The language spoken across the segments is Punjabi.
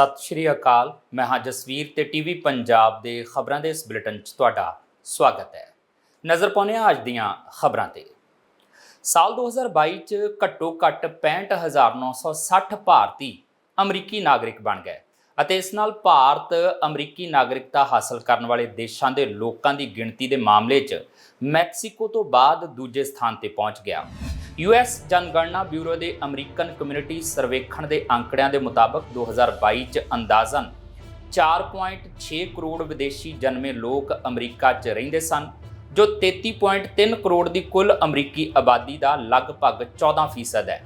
ਸਤਿ ਸ਼੍ਰੀ ਅਕਾਲ। ਮੈਂ ਹਾਂ ਜਸਵੀਰ ਤੇ ਟੀਵੀ ਪੰਜਾਬ ਦੇ ਖਬਰਾਂ ਦੇ ਇਸ ਬੁਲੇਟਿਨ 'ਚ ਤੁਹਾਡਾ ਸਵਾਗਤ ਹੈ। ਨਜ਼ਰ ਪਾਉਂਦੇ ਹਾਂ ਅੱਜ ਦੀਆਂ ਖਬਰਾਂ ਤੇ। ਸਾਲ 2022 'ਚ ਘੱਟੋ ਘੱਟ 65960 ਭਾਰਤੀ ਅਮਰੀਕੀ ਨਾਗਰਿਕ ਬਣ ਗਏ ਅਤੇ ਇਸ ਨਾਲ ਭਾਰਤ ਅਮਰੀਕੀ ਨਾਗਰਿਕਤਾ ਹਾਸਲ ਕਰਨ ਵਾਲੇ ਦੇਸ਼ਾਂ ਦੇ ਲੋਕਾਂ ਦੀ ਗਿਣਤੀ ਦੇ ਮਾਮਲੇ 'ਚ ਮੈਕਸੀਕੋ ਤੋਂ ਬਾਅਦ ਦੂਜੇ ਸਥਾਨ ਤੇ ਪਹੁੰਚ ਗਿਆ। ਯੂਐਸ ਜਨਗਣਨਾ ਬਿਊਰੋ ਦੇ ਅਮਰੀਕਨ ਕਮਿਊਨਿਟੀ ਸਰਵੇਖਣ ਦੇ ਅੰਕੜਿਆਂ ਦੇ ਮੁਤਾਬਕ 2022 ਚ ਅੰਦਾਜ਼ਨ 4.6 ਕਰੋੜ ਵਿਦੇਸ਼ੀ ਜਨਮੇ ਲੋਕ ਅਮਰੀਕਾ 'ਚ ਰਹਿੰਦੇ ਸਨ, ਜੋ 33.3 ਕਰੋੜ ਦੀ ਕੁੱਲ ਅਮਰੀਕੀ ਆਬਾਦੀ ਦਾ ਲਗਭਗ 14% ਹੈ।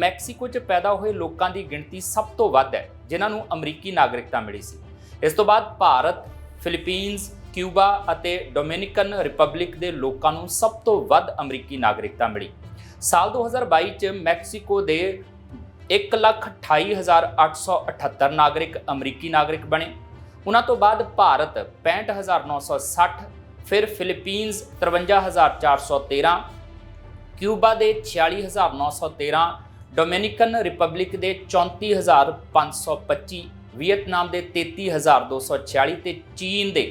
ਮੈਕਸੀਕੋ 'ਚ ਪੈਦਾ ਹੋਏ ਲੋਕਾਂ ਦੀ ਗਿਣਤੀ ਸਭ ਤੋਂ ਵੱਧ ਹੈ, ਜਿਨ੍ਹਾਂ ਨੂੰ ਅਮਰੀਕੀ ਨਾਗਰਿਕਤਾ ਮਿਲੀ ਸੀ। ਇਸ ਤੋਂ ਬਾਅਦ ਭਾਰਤ ਫਿਲੀਪੀਨਜ਼ ਕਿਊਬਾ ਅਤੇ ਡੋਮਿਨਿਕਨ ਰਿਪਬਲਿਕ ਦੇ ਲੋਕਾਂ ਨੂੰ ਸਭ ਤੋਂ ਵੱਧ ਅਮਰੀਕੀ ਨਾਗਰਿਕਤਾ ਮਿਲੀ। ਸਾਲ 2022 ਚ ਮੈਕਸੀਕੋ ਦੇ 128878 ਨਾਗਰਿਕ ਅਮਰੀਕੀ ਨਾਗਰਿਕ ਬਣੇ। ਉਹਨਾਂ ਤੋਂ ਬਾਅਦ ਭਾਰਤ 65960 ਫਿਰ ਫਿਲੀਪੀਨਜ਼ 53413 ਕਿਊਬਾ ਦੇ 46913 ਡੋਮਿਨਿਕਨ ਰਿਪਬਲਿਕ ਦੇ 34525 ਵੀਅਤਨਾਮ ਦੇ 33246 ਤੇ ਚੀਨ ਦੇ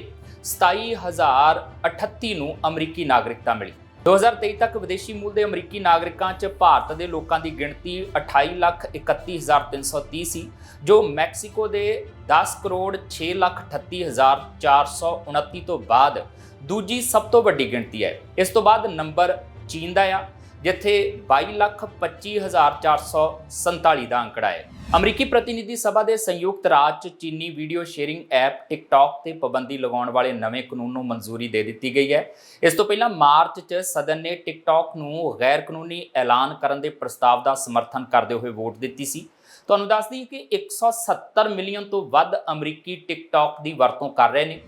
27038 ਨੂੰ ਅਮਰੀਕੀ ਨਾਗਰਿਕਤਾ ਮਿਲੀ। 2023 ਤੱਕ ਵਿਦੇਸ਼ੀ ਮੂਲ ਦੇ ਅਮਰੀਕੀ ਨਾਗਰਿਕਾਂ 'ਚ ਭਾਰਤ ਦੇ ਲੋਕਾਂ ਦੀ ਗਿਣਤੀ 28,31,330 ਸੀ ਜੋ ਮੈਕਸੀਕੋ ਦੇ 10 ਕਰੋੜ 6,38,429 ਤੋਂ ਬਾਅਦ ਦੂਜੀ ਸਭ ਤੋਂ ਵੱਡੀ ਗਿਣਤੀ ਹੈ। ਇਸ ਤੋਂ ਬਾਅਦ ਨੰਬਰ ਚੀਨ ਦਾ ਆ। ਜਿੱਥੇ 22,25,447 ਦਾ ਅੰਕੜਾ ਹੈ। ਅਮਰੀਕੀ ਪ੍ਰਤੀਨਿਧੀ ਸਭਾ ਦੇ ਸੰਯੁਕਤ ਰਾਜ 'ਚ ਚੀਨੀ ਵੀਡੀਓ ਸ਼ੇਅਰਿੰਗ ਐਪ ਟਿਕਟੌਕ ਤੇ ਪਾਬੰਦੀ ਲਗਾਉਣ ਵਾਲੇ ਨਵੇਂ ਕਾਨੂੰਨ ਨੂੰ ਮਨਜ਼ੂਰੀ ਦੇ ਦਿੱਤੀ ਗਈ ਹੈ। ਇਸ ਤੋਂ ਪਹਿਲਾਂ ਮਾਰਚ 'ਚ ਸਦਨ ਨੇ ਟਿਕਟੌਕ ਨੂੰ ਗੈਰ ਕਾਨੂੰਨੀ ਐਲਾਨ ਕਰਨ ਦੇ ਪ੍ਰਸਤਾਵ ਦਾ ਸਮਰਥਨ ਕਰਦੇ ਹੋਏ ਵੋਟ ਦਿੱਤੀ ਸੀ। ਤੁਹਾਨੂੰ ਦੱਸ ਦਈਏ ਕਿ 170 ਮਿਲੀਅਨ ਤੋਂ ਵੱਧ ਅਮਰੀਕੀ ਟਿਕਟੌਕ ਦੀ ਵਰਤੋਂ ਕਰ ਰਹੇ ਨੇ।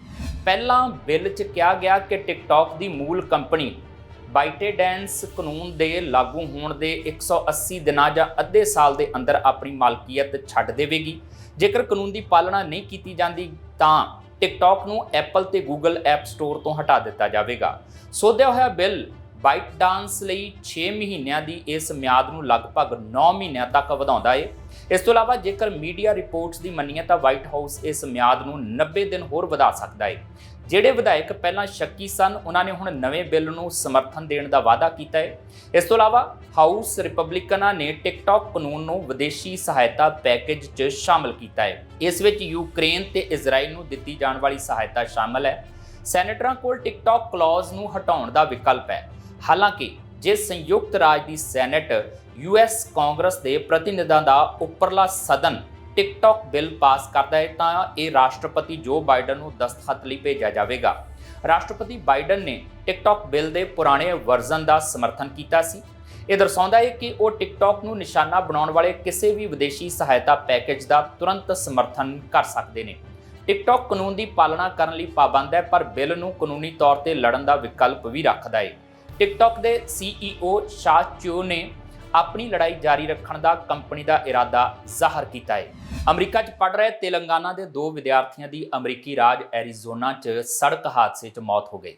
ਪਹਿਲਾਂ ਬਿੱਲ 'ਚ ਕਿਹਾ ਗਿਆ ਕਿ ਟਿਕਟੌਕ ਦੀ ਮੂਲ ਕੰਪਨੀ ਬਾਈਟੇਡੈਂਸ ਕਾਨੂੰਨ ਦੇ ਲਾਗੂ ਹੋਣ ਦੇ 180 ਦਿਨਾਂ ਜਾਂ ਅੱਧੇ ਸਾਲ ਦੇ ਅੰਦਰ ਆਪਣੀ ਮਾਲਕੀਅਤ ਛੱਡ ਦੇਵੇਗੀ। ਜੇਕਰ ਕਾਨੂੰਨ ਦੀ ਪਾਲਣਾ ਨਹੀਂ ਕੀਤੀ ਜਾਂਦੀ, ਤਾਂ ਟਿਕਟੌਕ ਨੂੰ ਐਪਲ ਤੇ ਗੂਗਲ ਐਪ ਸਟੋਰ ਤੋਂ ਹਟਾ ਦਿੱਤਾ ਜਾਵੇਗਾ। ਸੋਧਿਆ ਹੋਇਆ ਬਿੱਲ ਬਾਈਟ ਡਾਂਸ ਲਈ 6 ਮਹੀਨਿਆਂ ਦੀ ਇਸ ਮਿਆਦ ਨੂੰ ਲਗਭਗ 9 ਮਹੀਨਿਆਂ ਤੱਕ ਵਧਾਉਂਦਾ ਏ। ਇਸ ਤੋਂ ਇਲਾਵਾ ਜੇਕਰ ਮੀਡੀਆ ਰਿਪੋਰਟਸ ਦੀ ਮੰਨੀਏ ਤਾਂ ਵਾਈਟ ਹਾਊਸ ਇਸ ਮਿਆਦ ਨੂੰ 90 ਦਿਨ ਹੋਰ ਵਧਾ ਸਕਦਾ ਏ। ਜਿਹੜੇ ਵਿਧਾਇਕ ਪਹਿਲਾਂ ਸ਼ੱਕੀ ਸਨ, ਉਹਨਾਂ ਨੇ ਹੁਣ ਨਵੇਂ ਬਿੱਲ ਨੂੰ ਸਮਰਥਨ ਦੇਣ ਦਾ ਵਾਅਦਾ ਕੀਤਾ ਹੈ। ਇਸ ਤੋਂ ਇਲਾਵਾ ਹਾਊਸ ਰਿਪਬਲਿਕਨਾਂ ਨੇ ਟਿਕਟੌਕ ਕਾਨੂੰਨ ਨੂੰ ਵਿਦੇਸ਼ੀ ਸਹਾਇਤਾ ਪੈਕੇਜ 'ਚ ਸ਼ਾਮਲ ਕੀਤਾ ਹੈ। ਇਸ ਵਿੱਚ ਯੂਕਰੇਨ ਤੇ ਇਜ਼ਰਾਈਲ ਨੂੰ ਦਿੱਤੀ ਜਾਣ ਵਾਲੀ ਸਹਾਇਤਾ ਸ਼ਾਮਲ ਹੈ। ਸੈਨੇਟਰਾਂ ਕੋਲ ਟਿਕਟੌਕ ਕਲੌਜ਼ ਨੂੰ ਹਟਾਉਣ ਦਾ ਵਿਕਲਪ ਹੈ। ਹਾਲਾਂਕਿ, ਜੇ ਸੰਯੁਕਤ ਰਾਜ ਦੀ ਸੈਨੇਟ ਯੂਐਸ ਕਾਂਗਰਸ ਦੇ ਪ੍ਰਤੀਨਿਧਾਂ ਦਾ ਉੱਪਰਲਾ ਸਦਨ ਟਿਕਟੌਕ ਬਿੱਲ ਪਾਸ ਕਰਦਾ ਹੈ ਤਾਂ ਇਹ ਰਾਸ਼ਟਰਪਤੀ ਜੋ ਬਾਈਡਨ ਨੂੰ ਦਸਤਖਤ ਲਈ ਭੇਜਿਆ ਜਾਵੇਗਾ। ਰਾਸ਼ਟਰਪਤੀ ਬਾਈਡਨ ਨੇ ਟਿਕਟੌਕ ਬਿੱਲ ਦੇ ਪੁਰਾਣੇ ਵਰਜ਼ਨ ਦਾ ਸਮਰਥਨ ਕੀਤਾ ਸੀ। ਇਹ ਦਰਸਾਉਂਦਾ ਹੈ ਕਿ ਉਹ ਟਿਕਟੌਕ ਨੂੰ ਨਿਸ਼ਾਨਾ ਬਣਾਉਣ ਵਾਲੇ ਕਿਸੇ ਵੀ ਵਿਦੇਸ਼ੀ ਸਹਾਇਤਾ ਪੈਕੇਜ ਦਾ ਤੁਰੰਤ ਸਮਰਥਨ ਕਰ ਸਕਦੇ ਨੇ। ਟਿਕਟੌਕ ਕਾਨੂੰਨ ਦੀ ਪਾਲਣਾ ਕਰਨ ਲਈ ਪਾਬੰਦ ਹੈ, ਪਰ ਬਿੱਲ ਨੂੰ ਕਾਨੂੰਨੀ ਤੌਰ ਤੇ ਲੜਨ ਦਾ ਵਿਕਲਪ ਵੀ ਰੱਖਦਾ ਹੈ। ਟਿਕਟੌਕ ਦੇ ਸੀਈਓ ਚੋ ਨੇ ਆਪਣੀ ਲੜਾਈ ਜਾਰੀ ਰੱਖਣ ਦਾ ਕੰਪਨੀ ਦਾ ਇਰਾਦਾ ਜ਼ਾਹਰ ਕੀਤਾ ਹੈ। ਅਮਰੀਕਾ 'ਚ ਪੜ ਰਹੇ ਤੇਲੰਗਾਨਾ ਦੇ ਦੋ ਵਿਦਿਆਰਥੀਆਂ ਦੀ ਅਮਰੀਕੀ ਰਾਜ ਐਰੀਜ਼ੋਨਾ 'ਚ ਸੜਕ ਹਾਦਸੇ 'ਚ ਮੌਤ ਹੋ ਗਈ।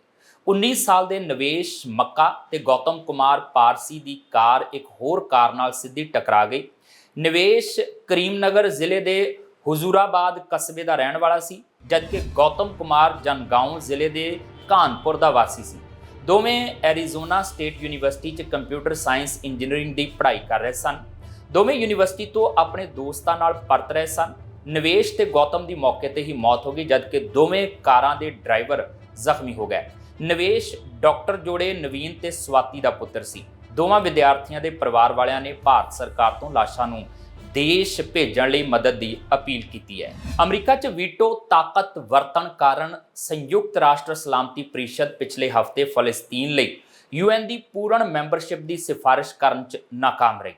19 ਸਾਲ ਦੇ ਨਵੇਸ਼ ਮੱਕਾ ਤੇ ਗੌਤਮ ਕੁਮਾਰ ਪਾਰਸੀ ਦੀ ਕਾਰ ਇੱਕ ਹੋਰ ਕਾਰ ਨਾਲ ਸਿੱਧੀ ਟਕਰਾ ਗਈ। ਨਵੇਸ਼ ਕਰੀਮਨਗਰ ਜ਼ਿਲ੍ਹੇ ਦੇ ਹੁਜ਼ੂਰਾਬਾਦ ਕਸਬੇ ਦਾ ਰਹਿਣ ਵਾਲਾ ਸੀ, ਜਦਕਿ ਗੌਤਮ ਕੁਮਾਰ ਜਨਗਾਉਂ ਜ਼ਿਲ੍ਹੇ ਦੇ ਕਾਨਪੁਰ ਦਾ ਵਾਸੀ ਸੀ। ਦੋਵੇਂ ਐਰੀਜ਼ੋਨਾ ਸਟੇਟ ਯੂਨੀਵਰਸਿਟੀ 'ਚ ਕੰਪਿਊਟਰ ਸਾਇੰਸ ਇੰਜੀਨੀਅਰਿੰਗ ਦੀ ਪੜ੍ਹਾਈ ਕਰ ਰਹੇ ਸਨ। ਦੋਵੇਂ ਯੂਨੀਵਰਸਿਟੀ ਤੋਂ ਆਪਣੇ ਦੋਸਤਾਂ ਨਾਲ ਪਰਤ ਰਹੇ ਸਨ। ਨਿਵੇਸ਼ ਤੇ ਗੌਤਮ ਦੀ ਮੌਕੇ ਤੇ ਹੀ ਮੌਤ ਹੋ ਗਈ, ਜਦਕਿ ਦੋਵੇਂ ਕਾਰਾਂ ਦੇ ਡਰਾਈਵਰ ਜ਼ਖਮੀ ਹੋ ਗਏ। ਨਿਵੇਸ਼ ਡਾਕਟਰ ਜੋੜੇ ਨਵੀਨ ਤੇ ਸਵਾਤੀ ਦਾ ਪੁੱਤਰ ਸੀ। ਦੋਵਾਂ ਵਿਦਿਆਰਥੀਆਂ ਦੇ ਪਰਿਵਾਰ ਵਾਲਿਆਂ ਨੇ ਭਾਰਤ ਸਰਕਾਰ ਤੋਂ ਲਾਸ਼ਾਂ ਨੂੰ ਦੇਸ਼ ਭੇਜਣ ਲਈ ਮਦਦ ਦੀ ਅਪੀਲ ਕੀਤੀ ਹੈ। ਅਮਰੀਕਾ 'ਚ ਵੀਟੋ ਤਾਕਤ ਵਰਤਣ ਕਾਰਨ ਸੰਯੁਕਤ ਰਾਸ਼ਟਰ ਸਲਾਮਤੀ ਪ੍ਰੀਸ਼ਦ ਪਿਛਲੇ ਹਫ਼ਤੇ ਫਲਸਤੀਨ ਲਈ ਯੂਐਨ ਦੀ ਪੂਰਨ ਮੈਂਬਰਸ਼ਿਪ ਦੀ ਸਿਫਾਰਿਸ਼ ਕਰਨ 'ਚ ਨਾਕਾਮ ਰਹੀ।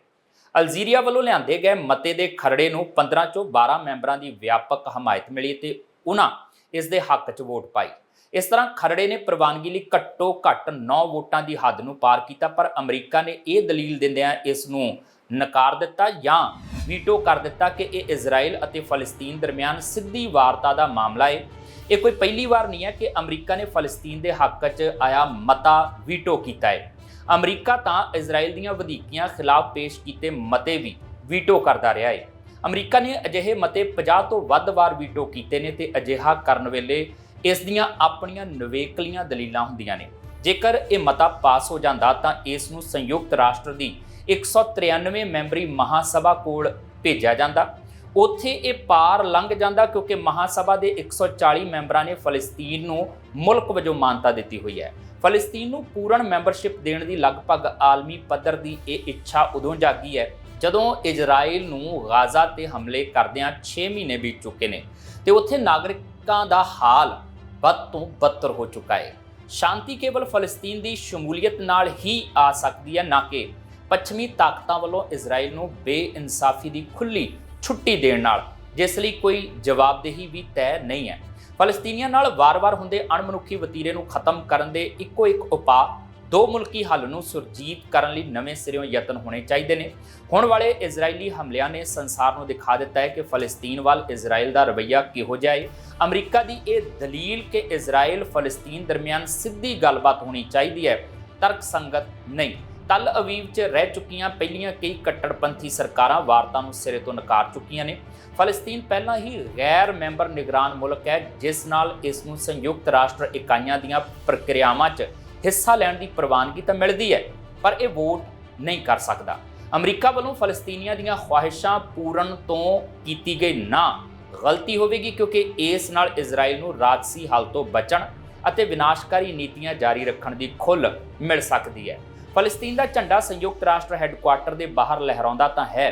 ਅਲਜੀਰੀਆ ਵੱਲੋਂ ਲਿਆਂਦੇ ਗਏ ਮਤੇ ਦੇ ਖਰੜੇ ਨੂੰ 15 ਚੋਂ 12 ਮੈਂਬਰਾਂ ਦੀ ਵਿਆਪਕ ਹਮਾਇਤ ਮਿਲੀ ਤੇ ਉਹਨਾਂ ਇਸ ਦੇ ਹੱਕ 'ਚ ਵੋਟ ਪਾਈ। ਇਸ ਤਰ੍ਹਾਂ ਖਰੜੇ ਨੇ ਪ੍ਰਵਾਨਗੀ ਲਈ ਘੱਟੋ ਘੱਟ 9 ਵੋਟਾਂ ਦੀ ਹੱਦ ਨੂੰ ਪਾਰ ਕੀਤਾ, ਪਰ ਅਮਰੀਕਾ ਨੇ ਇਹ ਦਲੀਲ ਦਿੰਦਿਆਂ ਇਸ ਨੂੰ ਨਕਾਰ ਦਿੱਤਾ ਜਾਂ ਵੀਟੋ ਕਰ ਦਿੱਤਾ ਕਿ ਇਹ ਇਜ਼ਰਾਈਲ ਅਤੇ ਫਲਸਤੀਨ ਦਰਮਿਆਨ ਸਿੱਧੀ ਵਾਰਤਾ ਦਾ ਮਾਮਲਾ ਹੈ ਇਹ ਕੋਈ ਪਹਿਲੀ ਵਾਰ ਨਹੀਂ ਹੈ ਕਿ ਅਮਰੀਕਾ ਨੇ ਫਲਸਤੀਨ ਦੇ ਹੱਕ 'ਚ ਆਇਆ ਮਤਾ ਵੀਟੋ ਕੀਤਾ ਹੈ ਅਮਰੀਕਾ ਤਾਂ ਇਜ਼ਰਾਈਲ ਦੀਆਂ ਵਧੀਕੀਆਂ ਖਿਲਾਫ ਪੇਸ਼ ਕੀਤੇ ਮਤੇ ਵੀ ਵੀਟੋ ਕਰਦਾ ਰਿਹਾ ਹੈ ਅਮਰੀਕਾ ਨੇ ਅਜਿਹੇ ਮਤੇ 50 ਤੋਂ ਵੱਧ ਵਾਰ ਵੀਟੋ ਕੀਤੇ ਨੇ ਤੇ ਅਜਿਹਾ ਕਰਨ ਵੇਲੇ ਇਸ ਦੀਆਂ ਆਪਣੀਆਂ ਨਵੇਕਲੀਆਂ ਦਲੀਲਾਂ ਹੁੰਦੀਆਂ ਨੇ। ਜੇਕਰ ਇਹ ਮਤਾ ਪਾਸ ਹੋ ਜਾਂਦਾ ਤਾਂ ਇਸ ਨੂੰ ਸੰਯੁਕਤ ਰਾਸ਼ਟਰ ਦੀ 193 ਮੈਂਬਰੀ ਮਹਾਸਭਾ ਕੋਲ ਭੇਜਿਆ ਜਾਂਦਾ। ਉੱਥੇ ਇਹ ਪਾਰ ਲੰਘ ਜਾਂਦਾ ਕਿਉਂਕਿ ਮਹਾਸਭਾ ਦੇ 140 ਮੈਂਬਰਾਂ ਨੇ ਫਲਸਤੀਨ ਨੂੰ ਮੁਲਕ ਵਜੋਂ ਮਾਨਤਾ ਦਿੱਤੀ ਹੋਈ ਹੈ। ਫਲਸਤੀਨ ਨੂੰ ਪੂਰਨ ਮੈਂਬਰਸ਼ਿਪ ਦੇਣ ਦੀ ਲਗਭਗ ਆਲਮੀ ਪੱਧਰ ਦੀ ਇਹ ਇੱਛਾ ਉਦੋਂ ਜਾਗੀ ਹੈ ਜਦੋਂ ਇਜ਼ਰਾਈਲ ਨੂੰ ਗਾਜ਼ਾ ਤੇ ਹਮਲੇ ਕਰਦਿਆਂ 6 ਮਹੀਨੇ ਬੀਤ ਚੁੱਕੇ ਨੇ ਤੇ ਉੱਥੇ ਨਾਗਰਿਕਾਂ ਦਾ ਹਾਲ ਵੱਧ ਤੋਂ ਬੱਤਰ ਹੋ ਚੁੱਕਾ ਹੈ। ਸ਼ਾਂਤੀ ਕੇਵਲ ਫਲਸਤੀਨ ਦੀ ਸ਼ਮੂਲੀਅਤ ਨਾਲ ਹੀ ਆ ਸਕਦੀ ਹੈ, ਨਾ ਕਿ ਪੱਛਮੀ ਤਾਕਤਾਂ ਵੱਲੋਂ ਇਜ਼ਰਾਈਲ ਨੂੰ ਬੇਇਨਸਾਫੀ ਦੀ ਖੁੱਲੀ ਛੁੱਟੀ ਦੇਣ ਨਾਲ ਜਿਸ ਲਈ ਕੋਈ ਜਵਾਬਦੇਹੀ ਵੀ ਤੈਅ ਨਹੀਂ ਹੈ। ਫਲਸਤੀਨੀਆਂ ਨਾਲ ਵਾਰ-ਵਾਰ ਹੁੰਦੇ ਅਣਮਨੁੱਖੀ ਵਤੀਰੇ ਨੂੰ ਖਤਮ ਕਰਨ ਦੇ ਇੱਕੋ ਇੱਕ ਉਪਾਅ ਦੋ ਮੁਲਕੀ ਹੱਲ ਨੂੰ ਸੁਰਜੀਤ ਕਰਨ ਲਈ ਨਵੇਂ ਸਿਰਿਓਂ ਯਤਨ ਹੋਣੇ ਚਾਹੀਦੇ ਨੇ। ਹੁਣ ਵਾਲੇ ਇਜ਼ਰਾਈਲੀ ਹਮਲਿਆਂ ਨੇ ਸੰਸਾਰ ਨੂੰ ਦਿਖਾ ਦਿੱਤਾ ਹੈ ਕਿ ਫਲਸਤੀਨ ਵੱਲ ਇਜ਼ਰਾਈਲ ਦਾ ਰਵੱਈਆ ਕਿਹੋ ਜਿਹਾ ਹੈ ਅਮਰੀਕਾ ਦੀ ਇਹ ਦਲੀਲ ਕਿ ਇਜ਼ਰਾਈਲ ਫਲਸਤੀਨ ਦਰਮਿਆਨ ਸਿੱਧੀ ਗੱਲਬਾਤ ਹੋਣੀ ਚਾਹੀਦੀ ਹੈ ਤਰਕ ਸੰਗਤ ਨਹੀਂ। ਤਲ ਅਵੀਵ 'ਚ ਰਹਿ ਚੁੱਕੀਆਂ ਪਹਿਲੀਆਂ ਕਈ ਕੱਟੜਪੰਥੀ ਸਰਕਾਰਾਂ ਵਾਰਤਾ ਨੂੰ ਸਿਰੇ ਤੋਂ ਨਕਾਰ ਚੁੱਕੀਆਂ ਨੇ। ਫਲਸਤੀਨ ਪਹਿਲਾਂ ਹੀ ਗੈਰ ਮੈਂਬਰ ਨਿਗਰਾਨ ਮੁਲਕ ਹੈ, ਜਿਸ ਨਾਲ ਇਸ ਨੂੰ ਸੰਯੁਕਤ ਰਾਸ਼ਟਰ ਇਕਾਈਆਂ ਦੀਆਂ ਪ੍ਰਕਿਰਿਆਵਾਂ 'ਚ ਹਿੱਸਾ ਲੈਣ ਦੀ ਪ੍ਰਵਾਨਗੀ ਤਾਂ ਮਿਲਦੀ ਹੈ, ਪਰ ਇਹ ਵੋਟ ਨਹੀਂ ਕਰ ਸਕਦਾ। ਅਮਰੀਕਾ ਵੱਲੋਂ ਫਲਸਤੀਨੀਆਂ ਦੀਆਂ ਖਵਾਹਿਸ਼ਾਂ ਪੂਰਨ ਤੋਂ ਕੀਤੀ ਗਈ ਨਾ, ਗਲਤੀ ਹੋਵੇਗੀ ਕਿਉਂਕਿ ਇਸ ਨਾਲ ਇਜ਼ਰਾਈਲ ਨੂੰ ਰਾਜਸੀ ਹੱਲ ਤੋਂ ਬਚਣ ਅਤੇ ਵਿਨਾਸ਼ਕਾਰੀ ਨੀਤੀਆਂ ਜਾਰੀ ਰੱਖਣ ਦੀ ਖੁੱਲ੍ਹ ਮਿਲ ਸਕਦੀ ਹੈ। ਫਲਸਤੀਨ ਦਾ ਝੰਡਾ ਸੰਯੁਕਤ ਰਾਸ਼ਟਰ ਹੈੱਡਕੁਆਰਟਰ ਦੇ ਬਾਹਰ ਲਹਿਰਾਉਂਦਾ ਤਾਂ ਹੈ।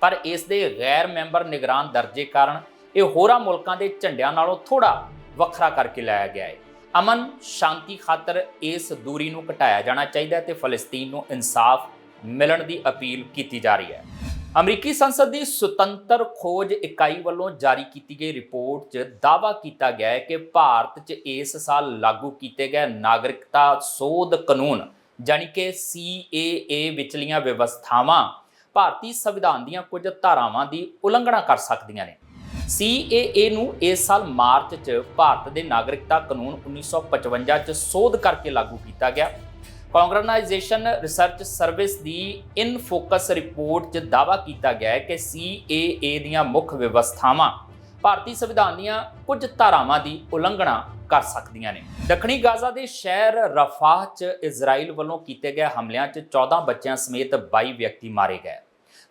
ਪਰ ਇਸ ਦੇ ਗੈਰ ਮੈਂਬਰ ਨਿਗਰਾਨ ਦਰਜੇ ਕਾਰਨ ਇਹ ਹੋਰਾਂ ਮੁਲਕਾਂ ਦੇ ਝੰਡਿਆਂ ਨਾਲੋਂ ਥੋੜਾ ਵੱਖਰਾ ਕਰਕੇ ਲਾਇਆ ਗਿਆ ਹੈ। ਅਮਨ, ਸ਼ਾਂਤੀ ਖਾਤਰ ਇਸ ਦੂਰੀ ਨੂੰ ਘਟਾਇਆ ਜਾਣਾ ਚਾਹੀਦਾ ਹੈ ਤੇ ਫਲਸਤੀਨ ਨੂੰ ਇਨਸਾਫ ਮਿਲਣ ਦੀ ਅਪੀਲ ਕੀਤੀ ਜਾ ਰਹੀ ਹੈ। ਅਮਰੀਕੀ ਸੰਸਦ ਦੀ ਸੁਤੰਤਰ ਖੋਜ ਇਕਾਈ ਵੱਲੋਂ ਜਾਰੀ ਕੀਤੀ ਗਈ ਰਿਪੋਰਟ 'ਚ ਦਾਅਵਾ ਕੀਤਾ ਗਿਆ ਹੈ ਕਿ ਭਾਰਤ 'ਚ ਇਸ ਸਾਲ ਲਾਗੂ ਕੀਤੇ ਗਏ ਨਾਗਰਿਕਤਾ ਸੋਧ ਕਾਨੂੰਨ ਜਾਣੀ ਕਿ CAA ਵਿਚਲੀਆਂ ਵਿਵਸਥਾਵਾਂ ਭਾਰਤੀ ਸੰਵਿਧਾਨ ਦੀਆਂ ਕੁਝ ਧਾਰਾਵਾਂ ਦੀ ਉਲੰਘਣਾ ਕਰ ਸਕਦੀਆਂ ਨੇ। CAA ਨੂੰ ਇਸ ਸਾਲ ਮਾਰਚ 'ਚ ਭਾਰਤ ਦੇ ਨਾਗਰਿਕਤਾ ਕਾਨੂੰਨ 1955 'ਚ ਸੋਧ ਕਰਕੇ ਲਾਗੂ ਕੀਤਾ ਗਿਆ। ਕਾਂਗਰਨਾਈਜੇਸ਼ਨ ਰਿਸਰਚ ਸਰਵਿਸ ਦੀ ਇਨ ਫੋਕਸ ਰਿਪੋਰਟ 'ਚ ਦਾਅਵਾ ਕੀਤਾ ਗਿਆ ਹੈ ਕਿ CAA ਦੀਆਂ ਮੁੱਖ ਵਿਵਸਥਾਵਾਂ ਭਾਰਤੀ ਸੰਵਿਧਾਨ ਦੀਆਂ ਕੁਝ ਧਾਰਾਵਾਂ ਦੀ ਉਲੰਘਣਾ ਕਰ ਸਕਦੀਆਂ ਨੇ। ਦੱਖਣੀ ਗਾਜ਼ਾ ਦੇ ਸ਼ਹਿਰ ਰਫਾਹ 'ਚ ਇਜ਼ਰਾਈਲ ਵੱਲੋਂ ਕੀਤੇ ਗਏ ਹਮਲਿਆਂ 'ਚ 14 ਬੱਚਿਆਂ ਸਮੇਤ 22 ਵਿਅਕਤੀ ਮਾਰੇ ਗਏ।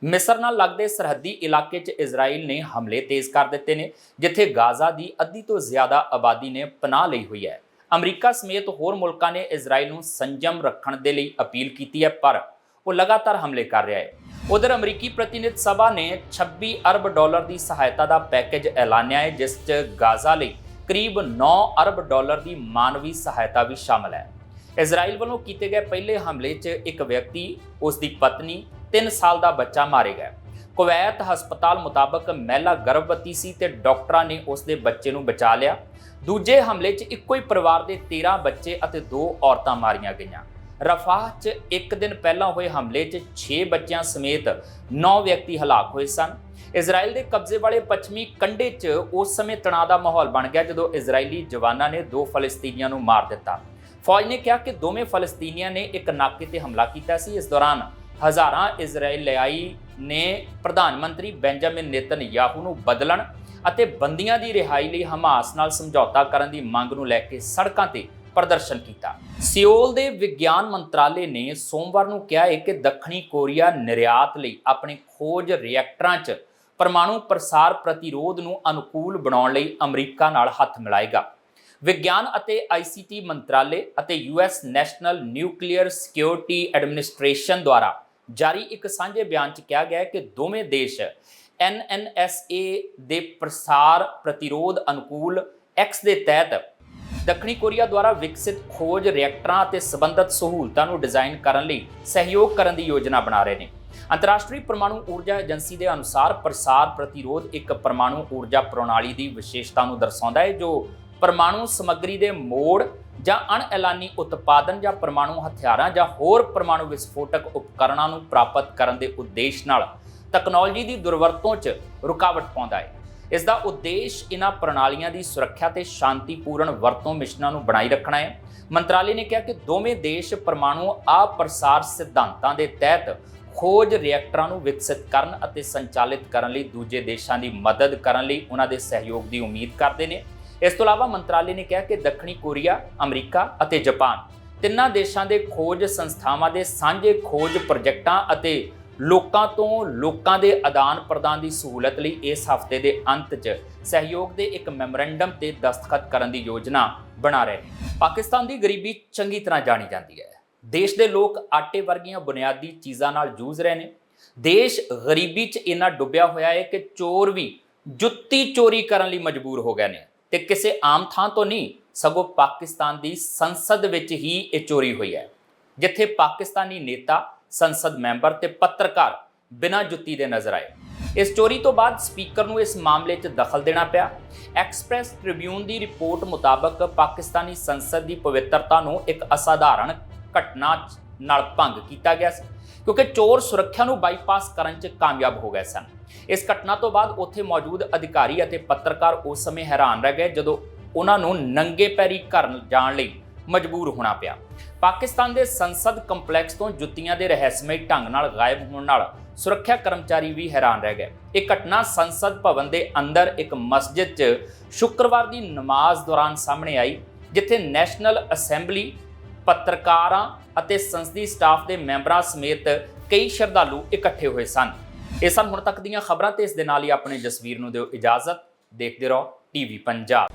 ਮਿਸਰ ਨਾਲ ਲੱਗਦੇ ਸਰਹੱਦੀ ਇਲਾਕੇ 'ਚ ਇਜ਼ਰਾਈਲ ਨੇ ਹਮਲੇ ਤੇਜ਼ ਕਰ ਦਿੱਤੇ ਨੇ, ਜਿੱਥੇ ਗਾਜ਼ਾ ਦੀ ਅੱਧੀ ਤੋਂ ਜ਼ਿਆਦਾ ਆਬਾਦੀ ਨੇ ਪਨਾਹ ਲਈ ਹੋਈ ਹੈ। ਅਮਰੀਕਾ ਸਮੇਤ ਹੋਰ ਮੁਲਕਾਂ ਨੇ ਇਜ਼ਰਾਈਲ ਨੂੰ ਸੰਜਮ ਰੱਖਣ ਦੇ ਲਈ ਅਪੀਲ ਕੀਤੀ ਹੈ, ਪਰ ਉਹ ਲਗਾਤਾਰ ਹਮਲੇ ਕਰ ਰਿਹਾ ਹੈ। ਉਧਰ ਅਮਰੀਕੀ ਪ੍ਰਤੀਨਿਧ ਸਭਾ ਨੇ 26 ਅਰਬ ਡਾਲਰ ਦੀ ਸਹਾਇਤਾ ਦਾ ਪੈਕੇਜ ਐਲਾਨਿਆ ਹੈ, ਜਿਸ 'ਚ ਗਾਜ਼ਾ ਲਈ ਕਰੀਬ 9 ਅਰਬ ਡਾਲਰ ਦੀ ਮਾਨਵੀ ਸਹਾਇਤਾ ਵੀ ਸ਼ਾਮਲ ਹੈ। ਇਜ਼ਰਾਈਲ ਵੱਲੋਂ ਕੀਤੇ ਗਏ ਪਹਿਲੇ ਹਮਲੇ 'ਚ ਇੱਕ ਵਿਅਕਤੀ ਉਸ ਦੀ ਪਤਨੀ 3 ਸਾਲ ਦਾ ਬੱਚਾ ਮਾਰੇ ਗਏ। ਕੁਵੈਤ ਹਸਪਤਾਲ ਮੁਤਾਬਕ ਮਹਿਲਾ ਗਰਭਵਤੀ ਸੀ ਤੇ ਡਾਕਟਰਾਂ ਨੇ ਉਸ ਦੇ ਬੱਚੇ ਨੂੰ ਬਚਾ ਲਿਆ। ਦੂਜੇ ਹਮਲੇ 'ਚ ਇੱਕੋ ਹੀ ਪਰਿਵਾਰ ਦੇ 13 ਬੱਚੇ ਅਤੇ 2 ਔਰਤਾਂ ਮਾਰੀਆਂ ਗਈਆਂ। ਰਫਾਹ 'ਚ ਇੱਕ ਦਿਨ ਪਹਿਲਾਂ ਹੋਏ ਹਮਲੇ 'ਚ 6 ਬੱਚਿਆਂ ਸਮੇਤ 9 ਵਿਅਕਤੀ ਹਲਾਕ ਹੋਏ ਸਨ। ਇਜ਼ਰਾਈਲ ਦੇ ਕਬਜ਼ੇ ਵਾਲੇ ਪੱਛਮੀ ਕੰਢੇ 'ਚ ਉਸ ਸਮੇਂ ਤਣਾਅ ਦਾ ਮਾਹੌਲ ਬਣ ਗਿਆ ਜਦੋਂ ਇਜ਼ਰਾਈਲੀ ਜਵਾਨਾਂ ਨੇ ਦੋ ਫਲਸਤੀਨੀਆਂ ਨੂੰ ਮਾਰ ਦਿੱਤਾ। ਫੌਜ ਨੇ ਕਿਹਾ ਕਿ ਦੋਵੇਂ ਫਲਸਤੀਨੀਆਂ ਨੇ ਇੱਕ ਨਾਕੇ ਤੇ ਹਮਲਾ ਕੀਤਾ ਸੀ। ਇਸ ਦੌਰਾਨ ਹਜ਼ਾਰਾਂ ਇਜ਼ਰਾਈਲਿਆਈ ਨੇ ਪ੍ਰਧਾਨ ਮੰਤਰੀ ਬੈਂਜਾਮਿਨ ਨੇਤਨਯਾਹੂ ਨੂੰ ਬਦਲਣ ਅਤੇ ਬੰਦੀਆਂ ਦੀ ਰਿਹਾਈ ਲਈ ਹਮਾਸ ਨਾਲ ਸਮਝੌਤਾ ਕਰਨ ਦੀ ਮੰਗ ਨੂੰ ਲੈ ਕੇ ਸੜਕਾਂ ਤੇ ਪ੍ਰਦਰਸ਼ਨ ਕੀਤਾ। ਸਿਓਲ ਦੇ ਵਿਗਿਆਨ ਮੰਤਰਾਲੇ ਨੇ ਸੋਮਵਾਰ ਨੂੰ ਕਿਹਾ ਹੈ ਕਿ ਦੱਖਣੀ ਕੋਰੀਆ ਨਿਰਯਾਤ ਲਈ ਆਪਣੇ ਖੋਜ ਰਿਐਕਟਰਾਂ 'ਚ ਪਰਮਾਣੂ ਪ੍ਰਸਾਰ ਪ੍ਰਤੀਰੋਧ ਨੂੰ ਅਨੁਕੂਲ ਬਣਾਉਣ ਲਈ ਅਮਰੀਕਾ ਨਾਲ ਹੱਥ ਮਿਲਾਏਗਾ। ਵਿਗਿਆਨ ਅਤੇ ਆਈਸੀਟੀ ਮੰਤਰਾਲੇ ਅਤੇ US national nuclear security administration ਦੁਆਰਾ ਜਾਰੀ ਇੱਕ ਸਾਂਝੇ ਬਿਆਨ 'ਚ ਕਿਹਾ ਗਿਆ ਹੈ ਕਿ ਦੋਵੇਂ ਦੇਸ਼ NNSA ਦੇ ਪ੍ਰਸਾਰ ਪ੍ਰਤੀਰੋਧ ਅਨੁਕੂਲ ਐਕਸ ਦੇ ਤਹਿਤ ਦੱਖਣੀ ਕੋਰੀਆ ਦੁਆਰਾ ਵਿਕਸਿਤ ਖੋਜ ਰਿਐਕਟਰਾਂ ਅਤੇ ਸੰਬੰਧਿਤ ਸਹੂਲਤਾਂ ਨੂੰ ਡਿਜ਼ਾਈਨ ਕਰਨ ਲਈ ਸਹਿਯੋਗ ਕਰਨ ਦੀ ਯੋਜਨਾ ਬਣਾ ਰਹੇ ਨੇ। ਅੰਤਰਰਾਸ਼ਟਰੀ ਪਰਮਾਣੂ ਊਰਜਾ ਏਜੰਸੀ ਦੇ ਅਨੁਸਾਰ ਪ੍ਰਸਾਰ ਪ੍ਰਤੀਰੋਧ ਇੱਕ ਪਰਮਾਣੂ ਊਰਜਾ ਪ੍ਰਣਾਲੀ ਦੀ ਵਿਸ਼ੇਸ਼ਤਾ ਨੂੰ ਦਰਸਾਉਂਦਾ ਹੈ, ਜੋ ਪਰਮਾਣੂ ਸਮੱਗਰੀ ਦੇ ਮੋੜ ਜਾਂ ਅਣਐਲਾਨੀ ਉਤਪਾਦਨ ਜਾਂ ਪਰਮਾਣੂ ਹਥਿਆਰਾਂ ਜਾਂ ਹੋਰ ਪਰਮਾਣੂ ਵਿਸਫੋਟਕ ਉਪਕਰਣਾਂ ਨੂੰ ਪ੍ਰਾਪਤ ਕਰਨ ਦੇ ਉਦੇਸ਼ ਨਾਲ ਤਕਨਾਲੋਜੀ ਦੀ ਦੁਰਵਰਤੋਂ 'ਚ ਰੁਕਾਵਟ ਪਾਉਂਦਾ ਹੈ। ਇਸ ਦਾ ਉਦੇਸ਼ ਇਹਨਾਂ ਪ੍ਰਣਾਲੀਆਂ ਦੀ ਸੁਰੱਖਿਆ ਤੇ ਸ਼ਾਂਤੀਪੂਰਨ ਵਰਤੋਂ ਮਿਸ਼ਨਾਂ ਨੂੰ ਬਣਾਈ ਰੱਖਣਾ ਹੈ। ਮੰਤਰਾਲੇ ਨੇ ਕਿਹਾ ਕਿ ਦੋਵੇਂ ਦੇਸ਼ ਪਰਮਾਣੂ ਪ੍ਰਸਾਰ ਸਿਧਾਂਤਾਂ ਦੇ ਤਹਿਤ ਖੋਜ ਰਿਐਕਟਰਾਂ ਨੂੰ ਵਿਕਸਿਤ ਕਰਨ ਅਤੇ ਸੰਚਾਲਿਤ ਕਰਨ ਲਈ ਦੂਜੇ ਦੇਸ਼ਾਂ ਦੀ ਮਦਦ ਕਰਨ ਲਈ ਉਹਨਾਂ ਦੇ ਸਹਿਯੋਗ ਦੀ ਉਮੀਦ ਕਰਦੇ ਨੇ। ਇਸ ਤੋਂ ਇਲਾਵਾ ਮੰਤਰਾਲੇ ਨੇ ਕਿਹਾ ਕਿ ਦੱਖਣੀ ਕੋਰੀਆ, ਅਮਰੀਕਾ ਅਤੇ ਜਾਪਾਨ ਤਿੰਨਾਂ ਦੇਸ਼ਾਂ ਦੇ ਖੋਜ ਸੰਸਥਾਵਾਂ ਦੇ ਸਾਂਝੇ ਖੋਜ ਪ੍ਰੋਜੈਕਟਾਂ ਅਤੇ ਲੋਕਾਂ ਤੋਂ ਲੋਕਾਂ ਦੇ ਆਦਾਨ ਪ੍ਰਦਾਨ ਦੀ ਸਹੂਲਤ ਲਈ ਇਸ ਹਫ਼ਤੇ ਦੇ ਅੰਤ 'ਚ ਸਹਿਯੋਗ ਦੇ ਇੱਕ ਮੈਮੋਰੈਂਡਮ ਤੇ ਦਸਤਖਤ ਕਰਨ ਦੀ ਯੋਜਨਾ ਬਣਾ ਰਹੇ ਨੇ। ਪਾਕਿਸਤਾਨ ਦੀ ਗਰੀਬੀ ਚੰਗੀ ਤਰ੍ਹਾਂ ਜਾਣੀ ਜਾਂਦੀ ਹੈ। ਦੇਸ਼ ਦੇ ਲੋਕ ਆਟੇ ਵਰਗੀਆਂ ਬੁਨਿਆਦੀ ਚੀਜ਼ਾਂ ਨਾਲ ਜੂਝ ਰਹੇ ਨੇ। ਦੇਸ਼ ਗਰੀਬੀ 'ਚ ਇੰਨਾ ਡੁੱਬਿਆ ਹੋਇਆ ਹੈ ਕਿ ਚੋਰ ਵੀ ਜੁੱਤੀ ਚੋਰੀ ਕਰਨ ਲਈ ਮਜਬੂਰ ਹੋ ਗਏ ਨੇ ਤੇ ਕਿਸੇ ਆਮ ਥਾਂ ਤੋਂ ਨਹੀਂ, ਸਗੋਂ ਪਾਕਿਸਤਾਨ ਦੀ ਸੰਸਦ ਵਿੱਚ ਹੀ ਇਹ ਚੋਰੀ ਹੋਈ ਹੈ। ਜਿੱਥੇ ਪਾਕਿਸਤਾਨੀ ਨੇਤਾ ਸੰਸਦ ਮੈਂਬਰ ਤੇ ਪੱਤਰਕਾਰ ਬਿਨਾਂ ਜੁੱਤੀ ਦੇ ਨਜ਼ਰ ਆਏ। ਇਸ ਚੋਰੀ ਤੋਂ ਬਾਅਦ ਸਪੀਕਰ ਨੂੰ ਇਸ ਮਾਮਲੇ 'ਚ ਦਖਲ ਦੇਣਾ ਪਿਆ। ਐਕਸਪ੍ਰੈਸ ਟ੍ਰਿਬਿਊਨ ਦੀ ਰਿਪੋਰਟ ਮੁਤਾਬਕ ਪਾਕਿਸਤਾਨੀ ਸੰਸਦ ਦੀ ਪਵਿੱਤਰਤਾ ਨੂੰ ਇੱਕ ਅਸਾਧਾਰਨ ਘਟਨਾ ਨਾਲ ਭੰਗ ਕੀਤਾ ਗਿਆ ਸੀ, ਕਿਉਂਕਿ ਚੋਰ ਸੁਰੱਖਿਆ ਨੂੰ ਬਾਈਪਾਸ ਕਰਨ 'ਚ ਕਾਮਯਾਬ ਹੋ ਗਏ ਸਨ। ਇਸ ਘਟਨਾ ਤੋਂ ਬਾਅਦ ਉੱਥੇ ਮੌਜੂਦ ਅਧਿਕਾਰੀ ਅਤੇ ਪੱਤਰਕਾਰ ਉਸ ਸਮੇਂ ਹੈਰਾਨ ਰਹਿ ਗਏ ਜਦੋਂ ਉਹਨਾਂ ਨੂੰ ਨੰਗੇ ਪੈਰੀ ਘਰ ਜਾਣ ਲਈ ਮਜਬੂਰ ਹੋਣਾ ਪਿਆ। ਪਾਕਿਸਤਾਨ ਦੇ ਸੰਸਦ ਕੰਪਲੈਕਸ ਤੋਂ ਜੁੱਤੀਆਂ ਦੇ ਰਹੱਸਮਈ ਢੰਗ ਨਾਲ ਗਾਇਬ ਹੋਣ ਨਾਲ ਸੁਰੱਖਿਆ ਕਰਮਚਾਰੀ ਵੀ ਹੈਰਾਨ ਰਹਿ ਗਏ। ਇਹ ਘਟਨਾ ਸੰਸਦ ਭਵਨ ਦੇ ਅੰਦਰ ਇੱਕ ਮਸਜਿਦ 'ਚ ਸ਼ੁੱਕਰਵਾਰ ਦੀ ਨਮਾਜ਼ ਦੌਰਾਨ ਸਾਹਮਣੇ ਆਈ, ਜਿੱਥੇ ਨੈਸ਼ਨਲ ਅਸੈਂਬਲੀ ਪੱਤਰਕਾਰਾਂ ਅਤੇ ਸੰਸਦੀ ਸਟਾਫ ਦੇ ਮੈਂਬਰਾਂ ਸਮੇਤ ਕਈ ਸ਼ਰਧਾਲੂ ਇਕੱਠੇ ਹੋਏ ਸਨ। ਇਹ ਸਨ ਹੁਣ ਤੱਕ ਦੀਆਂ ਖਬਰਾਂ ਤੇ ਇਸ ਦੇ ਨਾਲ ਹੀ ਆਪਣੇ ਜਸਵੀਰ ਨੂੰ ਦਿਓ ਇਜਾਜ਼ਤ। ਦੇਖਦੇ ਰਹੋ, ਟੀਵੀ ਪੰਜਾਬ।